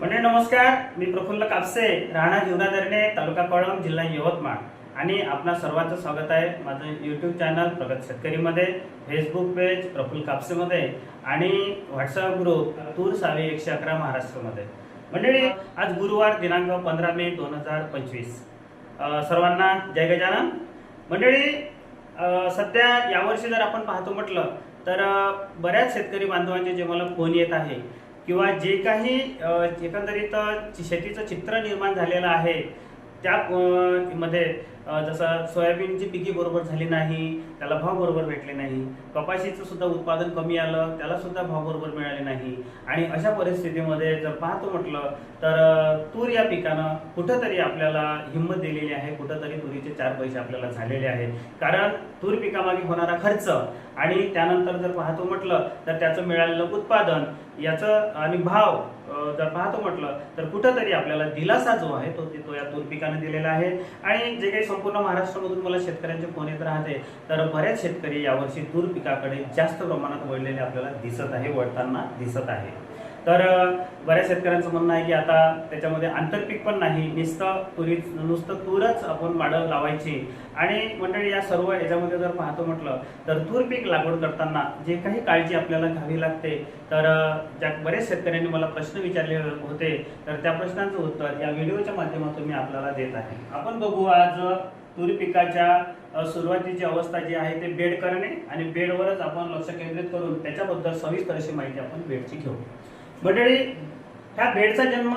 म्हणजे नमस्कार. मी प्रफुल्ल कापसे राहणार जीवनाधरणे तालुका कळंब जिल्हा यवतमाळ. आणि आपणा सर्वांचं स्वागत आहे माझं यूट्यूब चॅनल प्रगत शेतकरीमध्ये फेसबुक पेज प्रफुल्ल कापसेमध्ये आणि व्हॉट्सअप ग्रुप तूर सावे एकशे अकरा महाराष्ट्रामध्ये. मंडळी आज गुरुवार दिनांक पंधरा मे दोन हजार पंचवीस. सर्वांना जय गजानन. मंडळी सध्या यावर्षी जर आपण पाहतो म्हटलं तर बऱ्याच शेतकरी बांधवांचे जे मला फोन येत आहे किंवा जे काही एकंदरीत शेतीचं चित्र निर्माण झालेलं आहे त्या मध्ये जसं सोयाबीनची पिके बरोबर झाली नाही त्याला भाव बरोबर भेटले नाही कपाशीचं सुद्धा उत्पादन कमी आलं त्याला सुद्धा भाव बरोबर मिळाले नाही. आणि अशा परिस्थितीमध्ये जर पाहतो म्हटलं तर तूर या पिकानं कुठंतरी आपल्याला हिंमत दिलेली आहे कुठंतरी तुरीचे चार पैसे आपल्याला झालेले आहेत. कारण तूर पिकामागे होणारा खर्च आणि त्यानंतर जर पाहतो म्हटलं तर त्याचं मिळालेलं उत्पादन याचं आणि भाव जर पाहतो म्हटलं तर कुठंतरी आपल्याला दिलासा जो आहे तो तो या तूर पिकानं दिलेला आहे. आणि जे काही संपूर्ण महाराष्ट्रामधून मला शेतकऱ्यांचे फोन येत राहते. तर बऱ्याच शेतकरी यावर्षी तूर पिकाकडे जास्त प्रमाणात वळलेले आपल्याला दिसत आहे वळताना दिसत आहे. तर बऱ्याच शेतकऱ्यांचं म्हणणं आहे की आता त्याच्यामध्ये आंतरपीक पण नाही नुसतं तुरीच नुसतं तूरच आपण वाढ लावायची. आणि मंडळी या सर्व याच्यामध्ये जर पाहतो म्हटलं तर तूर पीक लागवड करताना जे काही काळजी आपल्याला घ्यावी लागते तर ज्या बरेच शेतकऱ्यांनी मला प्रश्न विचारले होते तर त्या प्रश्नांचं उत्तर या व्हिडिओच्या माध्यमातून मी आपल्याला देत आहे. आपण बघू आज तूर पिकाच्या सुरुवातीची अवस्था जी आहे ते बेड करणे आणि बेडवरच आपण लक्ष केंद्रित करून त्याच्याबद्दल सविस्तर अशी माहिती आपण बेडची घेऊ. मंडळी ह्या भेडचा जन्म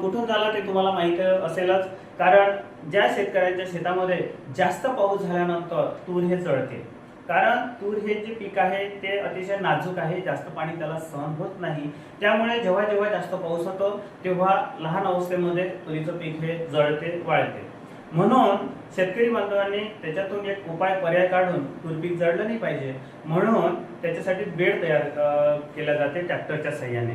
कुठून झाला ते तुम्हाला माहीत असेलच. कारण ज्या शेतकऱ्यांच्या शेतामध्ये जास्त पाऊस झाल्यानंतर तूर हे चढते कारण तूर हे जे पीक आहे ते अतिशय नाजूक आहे जास्त पाणी त्याला सहन होत नाही. त्यामुळे जेव्हा जेव्हा जास्त पाऊस होतो तेव्हा लहान अवस्थेमध्ये तुरीचं पीक हे जळते वाळते. म्हणून शेतकरी बांधवांनी त्याच्यातून एक उपाय पर्याय काढून तुरपीक जळलं नाही पाहिजे. म्हणून त्याच्यासाठी बेड तयार केला जाते ट्रॅक्टरच्या सहाय्याने.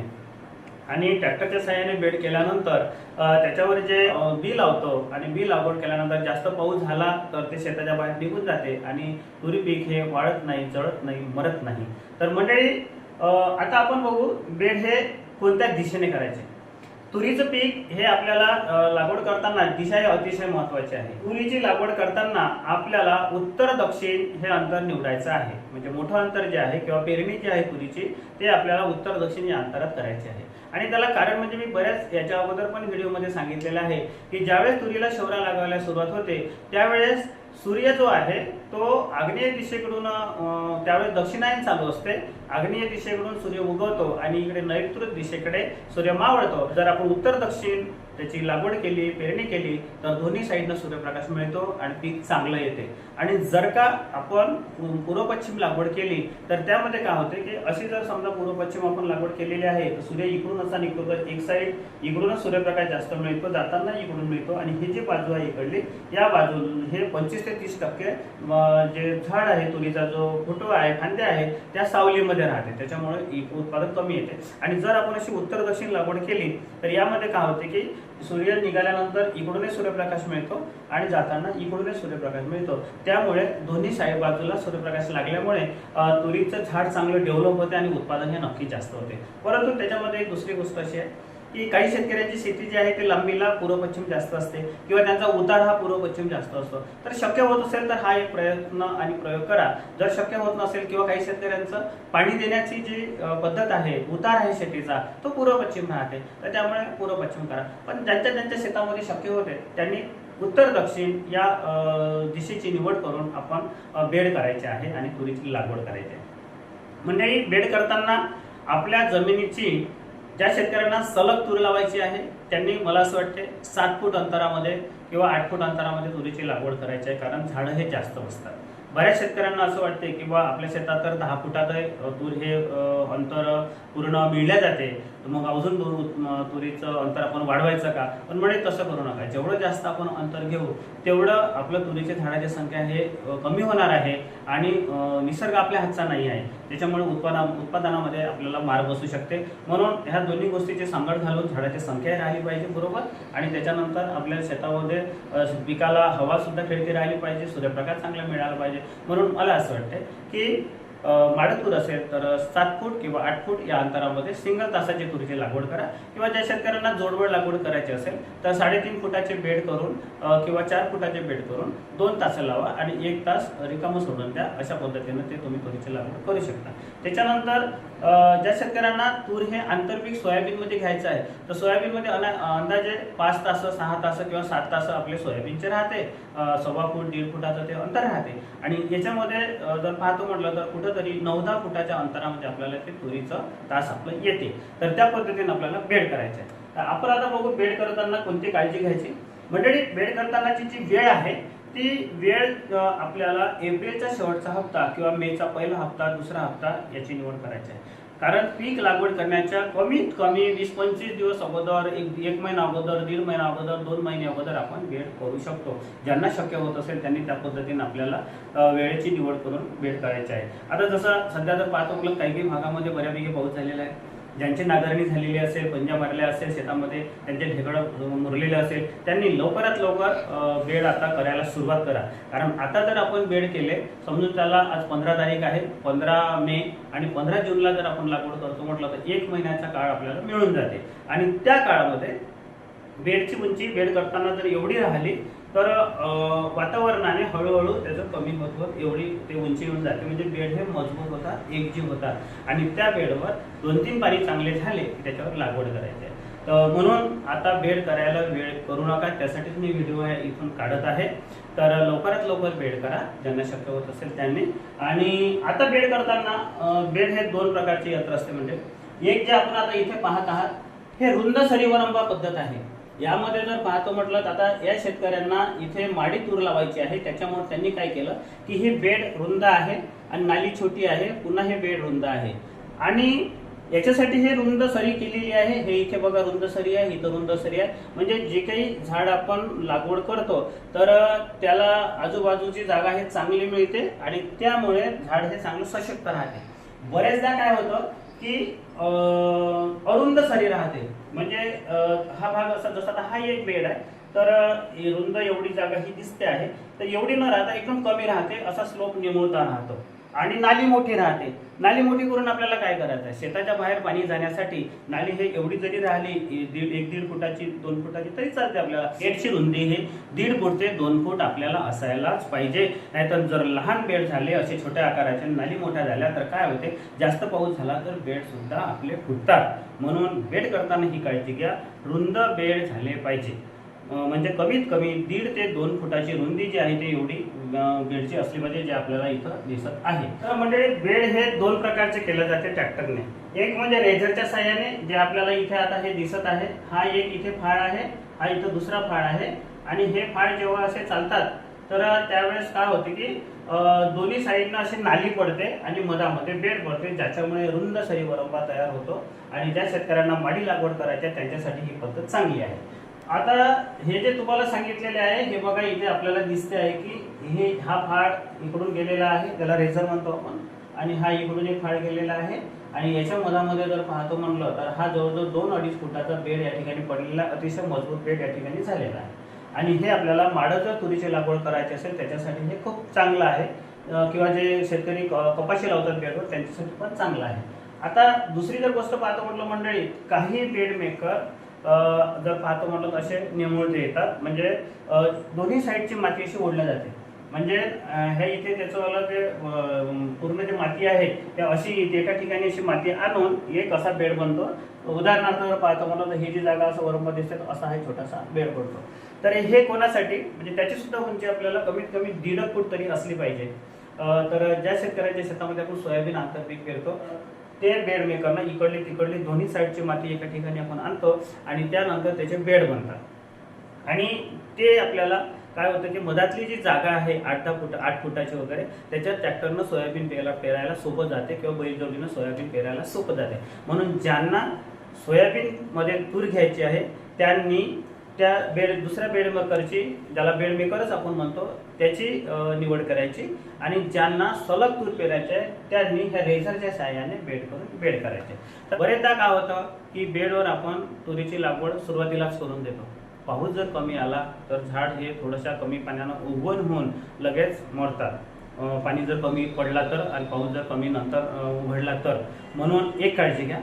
आणि ट्रॅक्टरच्या सहाय्याने बेड केल्यानंतर त्याच्यावर जे बी लावतो आणि बी लागवड केल्यानंतर जास्त पाऊस झाला तर ते शेताच्या बाहेर निघून जाते आणि तुरी पीक हे वाळत नाही जळत नाही मरत नाही. तर मंडळी आता आपण बघू बेड हे कोणत्या दिशेने करायचे? तुरीचं पीक हे आपल्याला लागवड करताना दिशा अतिशय महत्वाची आहे. तुरीची लागवड करताना आपल्याला उत्तर दक्षिण हे अंतर निवडायचं आहे. म्हणजे मोठं अंतर जे आहे किंवा पेरणी जी आहे तुरीची ते आपल्याला उत्तर दक्षिण या अंतरात करायचे आहे. आणि त्याला कारण म्हणजे मी बऱ्याच याच्या अगोदर पण व्हिडिओमध्ये सांगितलेलं आहे की ज्यावेळेस तुरीला शौरा लागायला सुरुवात होते त्यावेळेस सूर्य जो आहे तो आग्नेय दिशेकडून त्यावेळेस दक्षिणायन चालू असते. आग्नेय दिशेकडून सूर्य उगवतो आणि इकडे नैऋत्य दिशेकडे सूर्य मावळतो. जर आपण उत्तर दक्षिण त्याची लागवड केली पेरणी केली तर दोन्ही साईडनं सूर्यप्रकाश मिळतो आणि पीक चांगलं येते. आणि जर का आपण पूर्वपश्चिम लागवड केली तर त्यामध्ये काय होते की अशी जर समजा पूर्वपश्चिम आपण लागवड केलेली आहे तर सूर्य इकडून असा निघतो तर एक साईड इकडूनच सूर्यप्रकाश जास्त मिळतो जाताना इकडून मिळतो आणि ही जी बाजू आहे इकडली या बाजून हे पंचवीस ते तीस टक्के जे झाड आहे तुरीचा जो फुटवा आहे फांद्या आहे त्या सावलीमध्ये राहते. त्याच्यामुळे उत्पादन कमी येते. आणि जर आपण अशी उत्तर दक्षिण लागवड केली तर यामध्ये काय होते की सूर्य निघाल्यानंतर इकडूनही सूर्यप्रकाश मिळतो आणि जाताना इकडूनही सूर्यप्रकाश मिळतो. त्यामुळे दोन्ही साईड बाजूला सूर्यप्रकाश लागल्यामुळे तुरीचं झाड चांगलं डेव्हलप होते आणि उत्पादन हे नक्की जास्त होते. परंतु त्याच्यामध्ये एक दुसरी गोष्ट अशी आहे की काही शेतकऱ्यांची शेती जी आहे ती लांबीला पूर्व पश्चिम जास्त असते किंवा त्यांचा उतार हा पूर्व पश्चिम जास्त असतो. तर शक्य होत असेल तर हा एक प्रयत्न आणि प्रयोग करा. जर शक्य होत नसेल किंवा काही शेतकऱ्यांचं पाणी देण्याची जी पद्धत आहे उतार आहे शेतीचा तो पूर्व पश्चिम राहते. तर त्यामुळे पूर्व पश्चिम करा. पण ज्यांच्या ज्यांच्या शेतामध्ये शक्य होते त्यांनी उत्तर दक्षिण या दिशेची निवड करून आपण बेड करायचे आहे आणि तुरीची लागवड करायची आहे. मंडळी बेड करताना आपल्या जमिनीची ज्या शेतकऱ्यांना सलग तूर लावायची आहे त्यांनी मला असं वाटते सात फूट अंतरामध्ये किंवा आठ फूट अंतरामध्ये तुरीची लागवड करायची आहे कारण झाडं हे जास्त बसतात. बऱ्याच शेतकऱ्यांना असं वाटते की बा आपल्या शेतात तर दहा फुटात तूर हे अंतर पूर्ण मिळल्या जाते. तर मग अजून तुरीचं अंतर आपण वाढवायचं का? पण म्हणजे तसं करू नका. जेवढं जास्त आपण अंतर घेऊ तेवढं आपलं तुरीच्या झाडाची संख्या हे कमी होणार आहे आणि निसर्ग आपल्या हातचा नाही आहे. त्याच्यामुळे उत्पादन उत्पादनामध्ये आपल्याला मार बसू शकते. म्हणून ह्या दोन्ही गोष्टीची सांगड घालून झाडाची संख्या राहिली पाहिजे बरोबर आणि त्याच्यानंतर आपल्या शेतामध्ये पिकाला हवासुद्धा खेळती राहिली पाहिजे. सूर्यप्रकाश चांगला मिळाला पाहिजे. म्हणून मला असं वाटतं की माडतूर असेल तर सात फूट किंवा आठ फूट या अंतरामध्ये सिंगल तासाची तुरीची लागवड करा. किंवा ज्या शेतकऱ्यांना जोडवड लागवड करायची असेल तर साडेतीन फुटाचे बेड करून किंवा चार फुटाचे बेड करून दोन तास लावा आणि एक तास रिकामं सोडून द्या. अशा पद्धतीनं ते तुम्ही तुरीची लागवड करू शकता. त्याच्यानंतर ज्या शेतकऱ्यांना तूर हे आंतरपीक सोयाबीनमध्ये घ्यायचं आहे तर सोयाबीनमध्ये अना- अंदाजे पाच तास सहा तास किंवा सात तास आपले सोयाबीनचे राहते. सव्वा फूट दीड फुटाचं ते अंतर राहते. आणि याच्यामध्ये जर पाहतो म्हटलं तर कुठं कुठंतरी नऊ दहा फुटाच्या अंतरामध्ये आपल्याला ते तुरीचं तास आपलं येते. तर त्या पद्धतीने आपल्याला बेड करायचं आहे. तर आपण आता बघू बेड करताना कोणती काळजी घ्यायची? मंडळी बेड करतानाची जी वेळ आहे ती वेळ आपल्याला एप्रिलचा शेवटचा हप्ता किंवा मेचा पहिला हप्ता दुसरा हप्ता याची निवड करायची आहे. कारण पीक लागवड करण्याच्या कमीत कमी वीस पंचवीस दिवस अगोदर एक एक महिना अगोदर दीड महिना अगोदर दोन महिने अगोदर आपण भेट करू शकतो. ज्यांना शक्य होत असेल त्यांनी त्या पद्धतीने आपल्याला वेळेची निवड करून भेट करायची आहे. आता जसं सध्या तर पाहतो काही काही भागामध्ये बऱ्यापैकी पाऊस झालेला आहे. ज्यांची नांगरणी झालेली असेल पंजा मारल्या असेल शेतामध्ये त्यांचे ढेकळं मुरलेले असेल त्यांनी लवकरात लवकर बेड आता करायला सुरुवात करा. कारण आता जर आपण बेड केले समजून त्याला आज पंधरा तारीख आहे पंधरा मे आणि पंधरा जूनला जर आपण लागवड करतो म्हटलं तर एक महिन्याचा काळ आपल्याला मिळून जाते. आणि त्या काळामध्ये बेडची उंची बेड करताना जर एवढी राहिली तर वातावरणाने हळूहळू त्याचं कमी होत होत एवढी ते उंची येऊन जाते. म्हणजे बेड हे मजबूत होतात एकजीव होतात. आणि त्या बेडवर दोन तीन पाणी चांगले झाले की त्याच्यावर लागवड करायची आहे. तर म्हणून आता बेड करायला वेळ करू नका. त्यासाठीच मी व्हिडिओ इथून काढत आहे. तर लवकरात लवकर बेड करा. ज्यांना शक्य होत असेल त्यांनी. आणि आता बेड करताना बेड हे दोन प्रकारचे यंत्र असते. म्हणजे एक जे आपण आता इथे पाहत आहात हे रुंद सरीवरंबा पद्धत आहे. यामध्ये जर पाहतो म्हटलं तर आता या शेतकऱ्यांना इथे माडी तूर लावायची आहे. त्याच्यामुळे त्यांनी काय केलं की ही बेड रुंद आहे आणि नाली छोटी आहे. पुन्हा हे बेड रुंद आहे. आणि याच्यासाठी हे रुंद सरी केलेली आहे. हे इथे बघा रुंद सरी आहे. इथं रुंद सरी आहे. म्हणजे जे काही झाड आपण लागवड करतो तर त्याला आजूबाजूची जागा हे चांगली मिळते आणि त्यामुळे झाड हे चांगलं सशक्त राहते. बरेचदा काय होतं की अरुंद सरी राहते. म्हणजे हा भाग असा जसा आता हा एक बेड आहे तर रुंद एवढी जागा ही दिसते आहे. तर एवढी न राहता एकदम कमी राहते असा स्लोप निमुळता राहतो. आणि नाली मोठी राहते. नाली मोठी करून आपल्याला काय करायचं आहे? शेताच्या बाहेर पाणी जाण्यासाठी नाली हे एवढी जरी राहिली दीड एक दीड फुटाची दोन फुटाची तरी चालते आपल्याला. गेटची रुंदी हे दीड फूट ते दोन फूट आपल्याला असायलाच पाहिजे. नाहीतर जर लहान बेड झाले असे छोट्या आकाराचे नाली मोठ्या झाल्या तर काय होते? जास्त पाऊस झाला तर बेड सुद्धा आपले फुटतात. म्हणून बेड करताना ही काळजी घ्या. रुंद बेड झाले पाहिजे. म्हणजे कमीत कमी दीड ते दोन फुटाची रुंदी जी आहे ती एवढी अं, बेडची असली पाहिजे जे आपल्याला इथं दिसत आहे. तर म्हणजे बेड हे दोन प्रकारचे केले जाते ट्रॅक्टरने एक म्हणजे रेझरच्या साह्याने जे आपल्याला इथे आता हे दिसत आहे हा एक इथे फाळ आहे हा इथं दुसरा फाळ आहे. आणि हे फाळ जेव्हा असे चालतात तर त्यावेळेस काय होते की दोन्ही साईडनं अशी नाली पडते आणि मधामध्ये बेड पडते ज्याच्यामुळे रुंद सरी वरंबा तयार होतो आणि ज्या शेतकऱ्यांना माडी लागवड करायची आहे त्यांच्यासाठी ही पद्धत चांगली आहे. आता हे जे तुम्हाला सांगितलेले आहे हे बघा इथे आपल्याला दिसते आहे की हे हा फाळ इकडून गेलेला आहे त्याला रेझर म्हणतो आपण आणि हा इकडून एक फाळ गेलेला आहे. आणि याच्या मधामध्ये जर पाहतो म्हणलं तर हा जवळजवळ दोन अडीच फुटाचा बेड या ठिकाणी पडलेला अतिशय मजबूत बेड या ठिकाणी झालेला आहे. आणि हे आपल्याला माडं जर तुरीची लागवड करायची असेल त्याच्यासाठी हे खूप चांगलं आहे. किंवा जे शेतकरी क- कपाशी लावतात बेडवर त्यांच्यासाठी पण चांगलं आहे. आता दुसरी जर गोष्ट पाहतो म्हटलं मंडळी काही बेड मेकर जर पाहतो म्हटलं तर असे निमुळते येतात म्हणजे दोन्ही साईडची माती अशी ओढल्या जाते. म्हणजे हे इथे त्याचं ते पूर्ण जे माती आहे ते अशी इथे एका ठिकाणी अशी माती आणून एक असा बेड बनतो. उदाहरणार्थ जर पाहतो म्हणलं तर ही जी जागा असं वरंब दिसते असा हा छोटासा बेड पडतो तर हे कोणासाठी? म्हणजे त्याची सुद्धा उंची आपल्याला कमीत कमी दीड फूट तरी असली पाहिजे. तर ज्या शेतकऱ्याच्या शेतामध्ये आपण सोयाबीन आंतरपीक पेरतो ते बेड मेकरनं इकडली तिकडली दोन्ही साईडची माती एका ठिकाणी आपण आणतो आणि त्यानंतर त्याचे बेड बनतात. आणि ते आपल्याला काय होतं की मधातली जी जागा आहे आठ दहा फुट आठ फुटाची वगैरे त्याच्यात ट्रॅक्टरनं सोयाबीन पेरायला पेरायला सोपं जाते किंवा बैलजोडीनं सोयाबीन पेरायला सोपं जाते. म्हणून ज्यांना सोयाबीनमध्ये तूर घ्यायची आहे त्यांनी त्या बेड दुसऱ्या बेडमेकरची ज्याला बेडमेकरच आपण म्हणतो त्याची निवड करायची. आणि ज्यांना सलग तूर पेरायचे आहे त्यांनी ह्या रेझरच्या साहाय्याने बेड करून बेड करायचे. तर बरेचदा काय होतं की बेडवर आपण तुरीची लागवड सुरुवातीलाच करून देतो. पाऊस जर कमी आला तर झाड हे थोडंशा कमी पाण्यानं उगवण होऊन लगेच मरतात. पाणी जर कमी पडला तर आणि पाऊस जर कमी नंतर उघडला तर. म्हणून एक काळजी घ्या.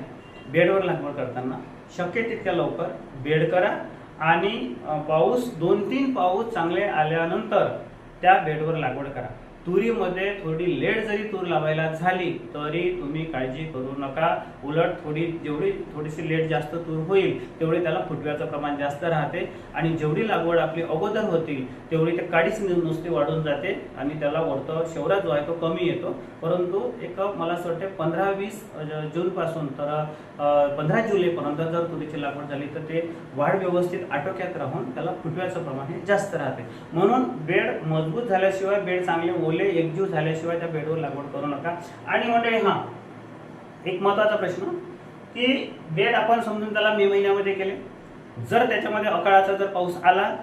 बेडवर लागवड करताना शक्य तितक्या लवकर बेड करा आणि पाऊस दोन तीन पाऊस चांगले आल्यानंतर त्या बेडवर लागवड करा. तुरीमध्ये थोडी लेट जरी तूर लावायला झाली तरी तुम्ही काळजी करू नका. उलट थोडी जेवढी थोडीशी लेट जास्त तूर होईल तेवढी त्याला फुटव्याचं प्रमाण जास्त राहते. आणि जेवढी लागवड आपली अगोदर होतील तेवढी ते काडीच नुसती वाढून जाते आणि त्याला वाढतो शेवरा जो आहे तो कमी येतो. परंतु एक मला असं वाटते पंधरा वीस जून पासून तर पंधरा जुलैपर्यंत जर तुरीची लागवड झाली तर ते वाढ व्यवस्थित आटोक्यात राहून त्याला फुटव्याचं प्रमाण हे जास्त राहते. म्हणून बेड मजबूत झाल्याशिवाय बेड चांगले ओले एकजीव झाल्याशिवाय त्या बेडवर लागवड करू नका. आणि मंडळी हा एक महत्त्वाचा प्रश्न की बेड आपण समजून त्याला मे महिन्यामध्ये केले. जर त्याच्यामध्ये अकाळाचा जर पाऊस आला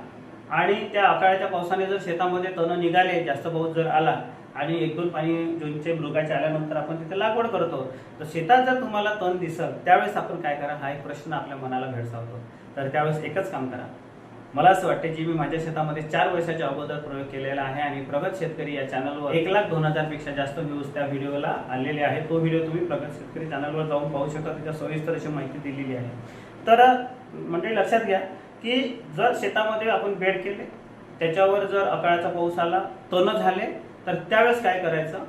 आणि त्या अकाळाच्या पावसाने जर शेतामध्ये तण निघाले जास्त पाऊस जर आला आणि एक दोन पाणी जूनचे मृगाचे आल्यानंतर आपण तिथे लागवड करतो तर शेतात जर तुम्हाला तण दिसत त्यावेळेस आपण काय करा हा एक प्रश्न आपल्या मनाला भेडसावतो. तर त्यावेळेस एकच काम करा. मला असं वाटतं की मी माझ्या शेतामध्ये चार वर्षाच्या अगोदर प्रयोग केलेला आहे आणि प्रगत शेतकरी या चॅनलवर एक लाख दोन हजारपेक्षा जास्त व्ह्यूज त्या व्हिडिओला आलेले आहे तो व्हिडिओ तुम्ही प्रगत शेतकरी चॅनलवर जाऊन पाहू शकता. त्याच्या सविस्तर अशी माहिती दिलेली आहे. तर म्हणजे लक्षात घ्या की जर शेतामध्ये आपण बेड केले त्याच्यावर जर अकाळाचा पाऊस आला तण झाले तर त्यावेळेस काय करायचं?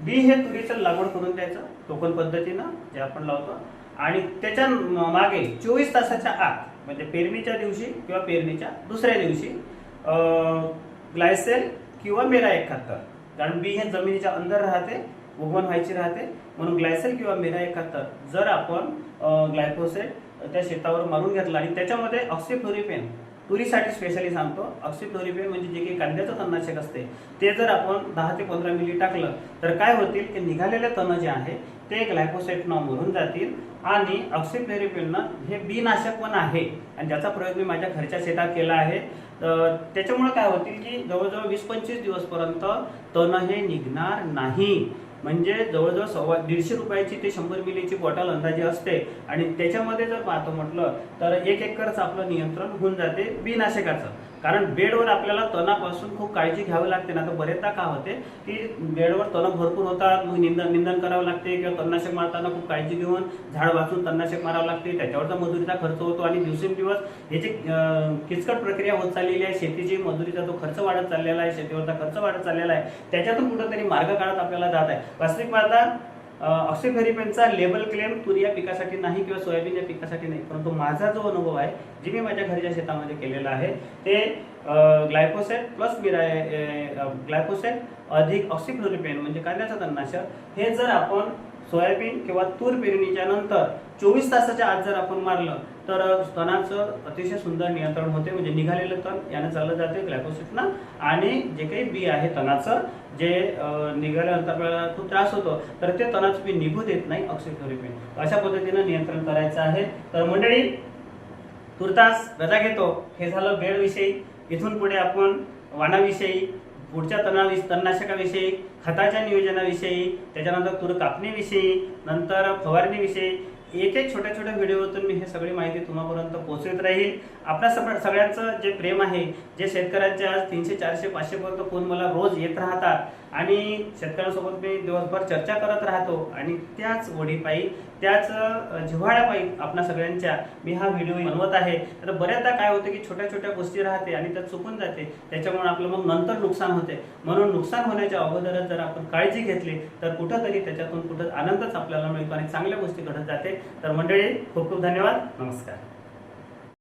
बी हे तुरीचं लागवड करून द्यायचं टोकन पद्धतीनं जे आपण लावतो. आणि त्याच्यामागे चोवीस तासाच्या आत म्हणजे पेरणीच्या दिवशी किंवा पेरणीच्या दुसऱ्या दिवशी ग्लायसेल किंवा मेरा एकाहत्तर कारण बी हे जमिनीच्या अंदर राहते उगवण व्हायची राहते. म्हणून ग्लायसेल किंवा मेरा एकाहत्तर जर आपण ग्लायकोसेट त्या शेतावर मारून घेतला आणि त्याच्यामध्ये ऑक्सिफ्लोरिपेन तुरीसाठी स्पेशली सांगतो ऑक्सिफ्लोरिपेन म्हणजे जे काही कांद्याचं तणनाशक असते ते जर आपण दहा ते पंधरा मिली टाकलं तर काय होतील? की निघालेले तण जे आहे ते ग्लायकोसेटनं मरून जातील आणि ऑक्सिफ्लोरिपेननं हे बीनाशक पण आहे. आणि ज्याचा प्रयोग मी माझ्या घरच्या शेतात केला आहे. त्याच्यामुळं त्याच्यामुळे काय होतील की जवळजवळ वीस पंचवीस दिवसपर्यंत तण हे निघणार नाही. म्हणजे जवळजवळ सव्वा दीडशे रुपयाची ते शंभर मिलीची बॉटल अंदाजे असते. आणि त्याच्यामध्ये जर पाहतो म्हटलं तर एक एकरच आपलं नियंत्रण होऊन जाते बिनाशकाचं कारण बेडवर आपल्याला तणापासून खूप काळजी घ्यावी लागते ना. तर बरेचदा काय होते की बेडवर तण भरपूर होतात मग निंदन निंदन करावं लागते किंवा तणनाशक मारताना खूप काळजी घेऊन झाड वाचून तणनाशक मारावं लागते. त्याच्यावरचा मजुरीचा खर्च होतो आणि दिवसेंदिवस हे जे किचकट प्रक्रिया होत चाललेली आहे शेतीची मजुरीचा जो खर्च वाढत चाललेला आहे शेतीवरचा खर्च वाढत चाललेला आहे त्याच्यातून कुठंतरी मार्ग काढत आपल्याला जात आहे. वास्तविक पाहता ऑक्सिफेरिपेनचा लेबल क्लेम तुरी या पिकासाठी नाही किंवा सोयाबीन या पिकासाठी नाही. परंतु माझा जो अनुभव आहे जे मी माझ्या घरच्या शेतामध्ये केलेला आहे ते ग्लायकोसेट प्लस मिरा ग्लायकोसेट अधिक ऑक्सिफ्लोरिपेन म्हणजे कांद्याचं तणनाशक. हे जर आपण सोयाबीन किंवा तूर पेरणीच्या नंतर चोवीस तासाच्या आत जर आपण मारलं तर तणाचं अतिशय सुंदर नियंत्रण होते म्हणजे निघालेलं तण यानं चाललं जाते ग्लायकोसिटनं. आणि जे काही बी आहे तणाचं जे निघाल्यानंतर आपल्याला खूप त्रास होतो तर ते तणाचं बी निघू देत नाही ऑक्सिक्लोरिपिन अशा पद्धतीनं नियंत्रण करायचं आहे. तर मंडळी तुर्तास रजा घेतो. हे झालं बेडविषयी इथून पुढे आपण वाणाविषयी पुढच्या तणाविषयी तणनाशकाविषयी खताच्या नियोजनाविषयी त्याच्यानंतर तूर कापणीविषयी नंतर फवारणीविषयी एक एक छोट्या छोट्या व्हिडिओतून मी हे सगळी माहिती तुम्हापर्यंत पोहोचवत राहील. आपल्या सगळ्या सगळ्यांचं जे प्रेम आहे जे शेतकऱ्यांचे आज तीनशे चारशे पाचशेपर्यंत फोन मला रोज येत राहतात. आणि शेतकऱ्यांसोबत मी दिवसभर चर्चा करत राहतो आणि त्याच ओढीपायी त्याच जिव्हाळ्यापायी आपल्या सगळ्यांच्या मी हा व्हिडिओ बनवत आहे. तर बऱ्याचदा काय होतं की छोट्या छोट्या गोष्टी राहते आणि त्यात चुकून जाते. त्याच्यामुळे आपलं मग नंतर नुकसान होते. म्हणून नुकसान होण्याच्या अगोदरच जर आपण काळजी घेतली तर कुठंतरी त्याच्यातून कुठं आनंदच आपल्याला मिळतो आणि चांगल्या गोष्टी घडत जाते. तर मंडळी खूप खूप धन्यवाद. नमस्कार.